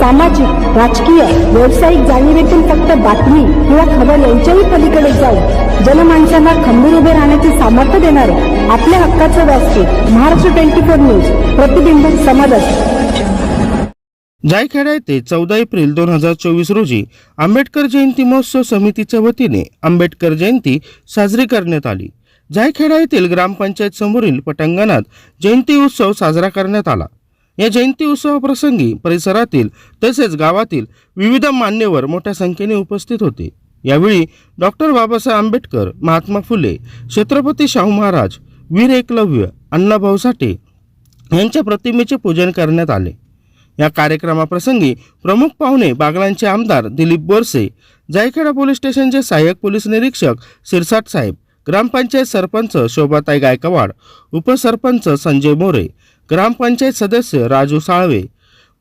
सामाजिक राजकीय व्यावसायिक जाणीवेतून फक्त बातमी किंवा खबर यांच्याही पलीकडे जाऊन जनमानसांना खंबीर उभे राहण्याचे सामर्थ्य देणारे आपल्या हक्काचं व्यासपीठ महाराष्ट्र ट्वेंटी फोर न्यूज प्रतिबिंब समाजात. जायखेडा येथे चौदा एप्रिल दोन हजार चोवीस रोजी आंबेडकर जयंती महोत्सव समितीच्या वतीने आंबेडकर जयंती साजरी करण्यात आली. जायखेडा येथील ग्रामपंचायत समोरील पटांगणात जयंती उत्सव साजरा करण्यात आला. या जयंती उत्सवाप्रसंगी परिसरातील तसेच गावातील विविध मान्यवर मोठ्या संख्येने उपस्थित होते. यावेळी डॉक्टर बाबासाहेब आंबेडकर महात्मा फुले छत्रपती शाहू महाराज वीर एकलव्य अण्णाभाऊ साठे यांच्या प्रतिमेचे पूजन करण्यात आले. या कार्यक्रमाप्रसंगी प्रमुख पाहुणे बागलांचे आमदार दिलीप बोरसे जायखेडा पोलीस स्टेशनचे सहाय्यक पोलीस निरीक्षक सिरसाट साहेब ग्रामपंचायत सरपंच शोभाताई गायकवाड उपसरपंच संजय मोरे ग्रामपंचायत सदस्य राजू साळवे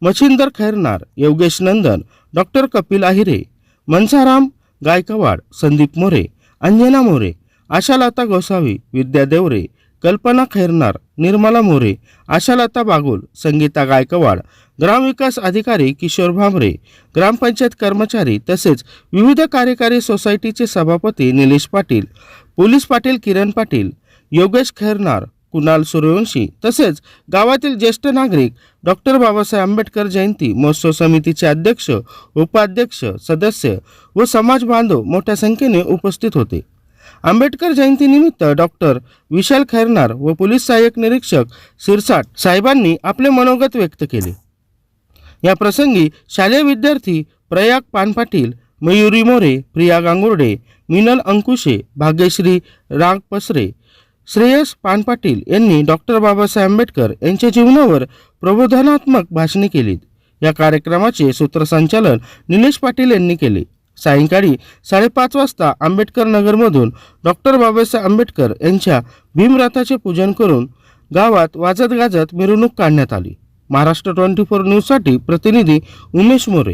मच्छिंदर खैरनार योगेश नंदन डॉक्टर कपिल आहिरे मनसाराम गायकवाड संदीप मोरे अंजना मोरे आशालता गोसावी विद्या देवरे कल्पना खैरनार निर्मला मोरे आशालता बागुल संगीता गायकवाड ग्रामविकास अधिकारी किशोर भामरे ग्रामपंचायत कर्मचारी तसेच विविध कार्यकारी सोसायटीचे सभापती निलेश पाटील पोलीस पाटील किरण पाटील योगेश खैरनार कुणाल सूर्यवंशी. तसेच गावातील ज्येष्ठ नागरिक डॉक्टर बाबासाहेब आंबेडकर जयंती महोत्सव समितीचे अध्यक्ष उपाध्यक्ष सदस्य व समाज बांधव मोठ्या संख्येने उपस्थित होते. आंबेडकर जयंतीनिमित्त डॉक्टर विशाल खैरनार व पोलीस सहाय्यक निरीक्षक सिरसाट साहेबांनी आपले मनोगत व्यक्त केले. या प्रसंगी शालेय विद्यार्थी प्रयाग पानपाटील मयुरी मोरे प्रिया गांगुर्डे मिनल अंकुशे भाग्यश्री राग पसरे श्रेयस पानपाटील यांनी डॉक्टर बाबासाहेब आंबेडकर यांच्या जीवनावर प्रबोधनात्मक भाषणे केलीत. या कार्यक्रमाचे सूत्रसंचालन निलेश पाटील यांनी केले. सायंकाळी साडेपाच वाजता आंबेडकर नगरमधून डॉक्टर बाबासाहेब आंबेडकर यांच्या भीमरथाचे पूजन करून गावात वाजत गाजत मिरवणूक काढण्यात आली. महाराष्ट्र ट्वेंटी फोर न्यूजसाठी प्रतिनिधी उमेश मोरे.